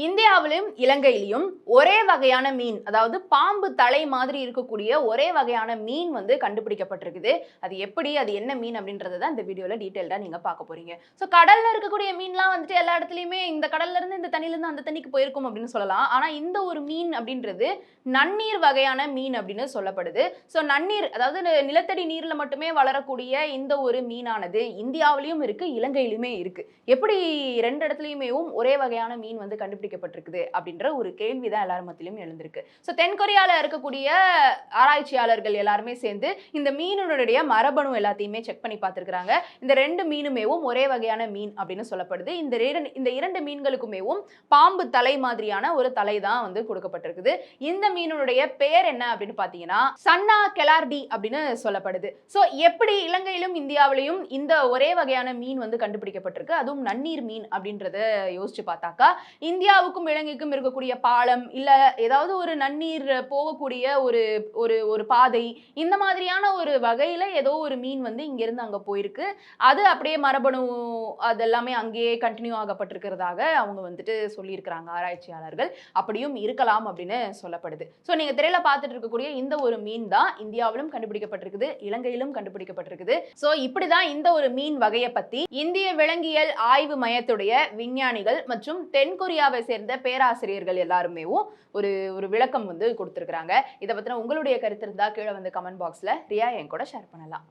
இந்திய இந்தியாவிலும் இலங்கையிலும் ஒரே வகையான மீன் அதாவது பாம்பு தலை மாதிரி இருக்கக்கூடிய ஒரே வகையான மீன் வந்து கண்டுபிடிக்கப்பட்டிருக்குது. அது எப்படி அது என்ன மீன் அப்படின்றத தான் இந்த வீடியோவில் டீட்டெயில்டாக நீங்கள் பார்க்க போறீங்க. ஸோ கடலில் இருக்கக்கூடிய மீன்லாம் வந்துட்டு எல்லா இடத்துலையுமே இந்த கடல்லேருந்து இந்த தண்ணியிலேருந்து அந்த தண்ணிக்கு போயிருக்கும் அப்படின்னு சொல்லலாம். ஆனால் இந்த ஒரு மீன் அப்படின்றது நன்னீர் வகையான மீன் அப்படின்னு சொல்லப்படுது. ஸோ நன்னீர் அதாவது நிலத்தடி நீரில் மட்டுமே வளரக்கூடிய இந்த ஒரு மீனானது இந்தியாவிலையும் இருக்குது இலங்கையிலுமே இருக்குது எப்படி ரெண்டு இடத்துலையுமேவும் ஒரே வகையான மீன் வந்து கண்டுபிடிக்கப்பட்டிருக்குது அப்படின்ற ஒரு கேள்வி தான் எல்லார் மத்தியிலும் எழுந்திருக்கு. ஸோ தென்கொரியாவில் இருக்கக்கூடிய ஆராய்ச்சியாளர்கள் எல்லாருமே சேர்ந்து இந்த மீனுடைய மரபணு எல்லாத்தையுமே செக் பண்ணி பார்த்துருக்குறாங்க. இந்த ரெண்டு மீனுமேவும் ஒரே வகையான மீன் அப்படின்னு சொல்லப்படுது. இந்த இரண்டு இந்த இரண்டு மீன்களுக்குமேவும் பாம்பு தலை மாதிரியான ஒரு தலை தான் வந்து கொடுக்கப்பட்டிருக்குது. இந்த மீனுடைய பெயர் என்ன அப்படின்னு பார்த்தீங்கன்னா சன்னா கெலார்டி அப்படின்னு சொல்லப்படுது. ஸோ எப்படி இலங்கையிலும் இந்தியாவிலையும் இந்த ஒரே வகையான மீன் வந்து கண்டுபிடிக்கப்பட்டிருக்கு? அதுவும் நன்னீர் மீன் அப்படின்றத யோசிச்சு பார்த்தாக்கா இந்தியாவுக்கும் விலங்குக்கும் இருக்கக்கூடிய பாலம் இல்லை ஏதாவது ஒரு நன்னீர் போகக்கூடிய ஒரு ஒரு ஒரு பாதை இந்த மாதிரியான ஒரு வகையில் ஏதோ ஒரு மீன் வந்து இங்கேருந்து அங்கே போயிருக்கு. அது அப்படியே மரபணு அதெல்லாமே அங்கேயே கண்டினியூ ஆகப்பட்டிருக்கிறதாக அவங்க வந்துட்டு சொல்லியிருக்கிறாங்க ஆராய்ச்சியாளர்கள். அப்படியும் இருக்கலாம் அப்படின்னு சொல்லப்படுது. ஸோ நீங்கள் திரையில பார்த்துட்டு இருக்கக்கூடிய இந்த ஒரு மீன் தான் இந்தியாவிலும் கண்டுபிடிக்கப்பட்டிருக்குது இலங்கையிலும் கண்டுபிடிக்கப்பட்டிருக்குது. ஸோ இப்படிதான் இந்த ஒரு மீன் வகையை பற்றி இந்திய விலங்கியல் ஆய்வு மையத்துடைய விஞ்ஞானிகள் மற்றும் தென்கொரியாவை சேர்ந்த பேராசிரியர்கள் எல்லாருமேவும் ஒரு ஒரு விளக்கம் வந்து கொடுத்துருக்குறாங்க. இதை பற்றின உங்களுடைய கருத்து இருந்தால் கீழே வந்து கமெண்ட் பாக்ஸில் ரியா என் கூட ஷேர் பண்ணலாம்.